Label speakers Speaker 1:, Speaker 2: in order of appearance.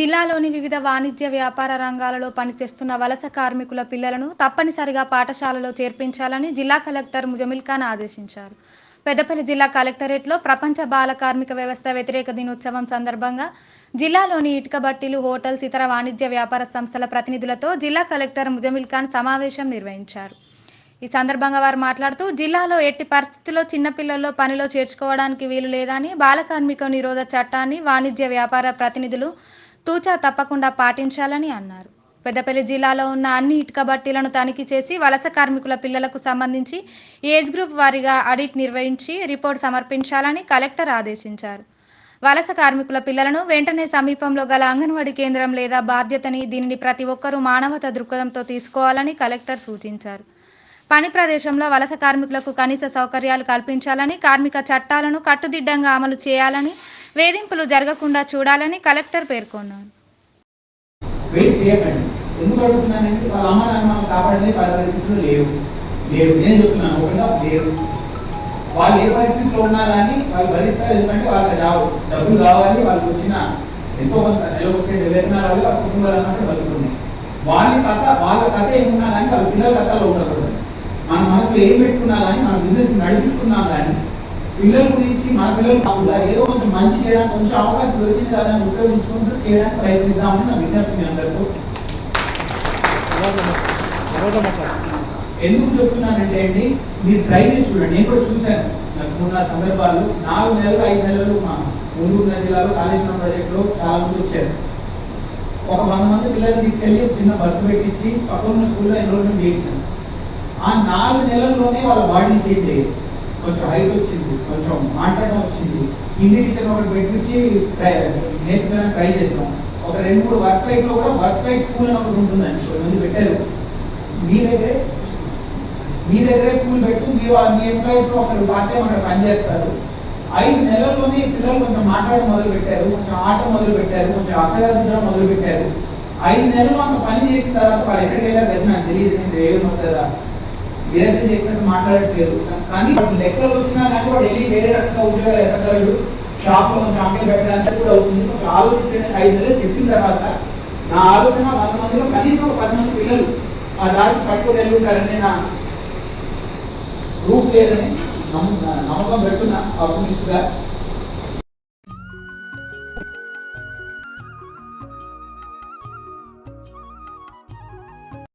Speaker 1: జిల్లాలోని వివిధ వాణిజ్య వ్యాపార రంగాలలో పనిచేస్తున్న వలస కార్మికుల పిల్లలను తప్పనిసరిగా పాఠశాలలో చేర్పించాలని జిల్లా కలెక్టర్ ముజమిల్ ఖాన్ ఆదేశించారు. పెద్దపల్లి జిల్లా కలెక్టరేట్లో ప్రపంచ బాల కార్మిక వ్యవస్థ వ్యతిరేక దినోత్సవం సందర్భంగా జిల్లాలోని ఇటుక బట్టీలు హోటల్స్ ఇతర వాణిజ్య వ్యాపార సంస్థల ప్రతినిధులతో జిల్లా కలెక్టర్ ముజమిల్ ఖాన్ సమావేశం నిర్వహించారు. ఈ సందర్భంగా వారు మాట్లాడుతూ జిల్లాలో ఎట్టి పరిస్థితుల్లో చిన్నపిల్లల్లో పనిలో చేర్చుకోవడానికి వీలు లేదని బాల కార్మిక నిరోధ చట్టాన్ని వాణిజ్య వ్యాపార ప్రతినిధులు తూచా తప్పకుండా పాటించాలని అన్నారు. పెద్దపల్లి జిల్లాలో ఉన్న అన్ని ఇటుక బట్టీలను తనిఖీ చేసి వలస కార్మికుల పిల్లలకు సంబంధించి ఏజ్ గ్రూప్ వారీగా ఆడిట్ నిర్వహించి రిపోర్ట్ సమర్పించాలని కలెక్టర్ ఆదేశించారు. వలస కార్మికుల పిల్లలను వెంటనే సమీపంలో గల అంగన్వాడీ కేంద్రం లేదా బాధ్యతని దీనిని ప్రతి ఒక్కరూ మానవత దృక్పథంతో తీసుకోవాలని కలెక్టర్ సూచించారు. పని ప్రదేశంలో వలస కార్మికులకు కనీస సౌకర్యాలు కల్పించాలని కార్మిక చట్టాలను కట్టుదిడ్డంగా అమలు చేయాలని వేధింపులు జరగకుండా చూడాలని కలెక్టర్ పేర్కొన్నారు.
Speaker 2: వెయిట్ చేయకండి. ఎందుకు అడుగుతున్నానంటే వాళ్ళ అమ్మ నాన్న కాపాడలే వాళ్ళ పరిస్థితులు లేవు. లేవు. నేను చెప్తున్నాను ఒకటిగా లేవు. వాళ్ళు ఏ పరిస్థితిలో ఉన్నా కానీ వాళ్ళు భరిస్తారు ఎందుకంటే వాళ్ళకి రావు. డబ్బులు కావాలి వాళ్ళకి వచ్చిన ఎంతో కొంత నెలకు వచ్చే వేతనాలు ఆ కుటుంబాలు అన్నట్టు బతుకున్నాయి వాళ్ళ కథ వాళ్ళ కథ ఏమున్నా కానీ వాళ్ళ పిల్లల కథలో ఉండకూడదు. మన మనసులో ఏం పెట్టుకున్నా కానీ మన బిజినెస్ నడిపించుకున్నా కానీ పిల్లల గురించి మన పిల్లలు కాకుండా ఏదో కొంచెం మంచి చేయడానికి కొంచెం అవకాశం దొరికింది కదా అని ఉపయోగించుకుంటూ చేయడానికి ప్రయత్నిద్దామని నా విజ్ఞప్తి మీ అందరితో. ఎందుకు చెప్తున్నానంటే అండి మీరు ట్రై చేసి చూడండి. నేను కూడా చూశాను. నాకు ఉన్న సందర్భాలు. నాలుగు నెలలు ఐదు నెలలు మా ఊరున్న జిల్లాలో కాళేశ్వరం ప్రాజెక్టులో చాలా మంది వచ్చారు. ఒక వంద మంది పిల్లలు తీసుకెళ్ళి చిన్న బస్సు పెట్టించి పక్కన ఉన్న స్కూల్లో ఎన్రోల్మెంట్ చేయించాను ఆ నాలుగు నెలల్లోనే వాళ్ళ బాడీ చేంజ్ అయ్యింది. కొంచెం హైట్ వచ్చింది కొంచెం మాట్లాడడం వచ్చింది. హిందీ టీచర్ ఒకటి పెట్టించి ట్రై నేర్పించడానికి ట్రై చేసాం. ఒక రెండు మూడు వర్క్ సైట్లో కూడా వర్క్ సైట్ స్కూల్ అని ఒకటి ఉంటుందండి కొంతమంది పెట్టారు. మీ దగ్గరే మీ దగ్గరే స్కూల్ పెట్టు మీరు మీ ఎంప్లాయీస్ ఒకరు పార్ట్ టైం అక్కడ పనిచేస్తారు ఐదు నెలల్లోనే పిల్లలు కొంచెం మాట్లాడడం మొదలు పెట్టారు కొంచెం ఆట మొదలు పెట్టారు కొంచెం అక్షరాధించడం మొదలు పెట్టారు. ఐదు నెలలు అంత పని చేసిన తర్వాత వాళ్ళు ఎక్కడికి వెళ్ళారు కదా నాకు తెలియదు నేను ఏమవుతుందా వేరే చేసినట్టు మాట్లాడట్లేదు. కానీ వాడు లెక్కలు వచ్చినా కానీ వాడు వెళ్ళి వేరే రకంగా ఉద్యోగాలు ఎక్కగలడు షాప్లో లో కొంచెం పెట్టడానికి కూడా అవుతుంది. ఒక ఆలోచించండి ఐదు నెలలు చెప్పిన తర్వాత నా ఆలోచన వంద మందిలో కనీసం ఒక పది మంది పిల్లలు ఆ దారికి పట్టుకోగలుగుతారని నా రూప్ లేదని నమ్మకం పెట్టున్నా ఆ పురుషుగా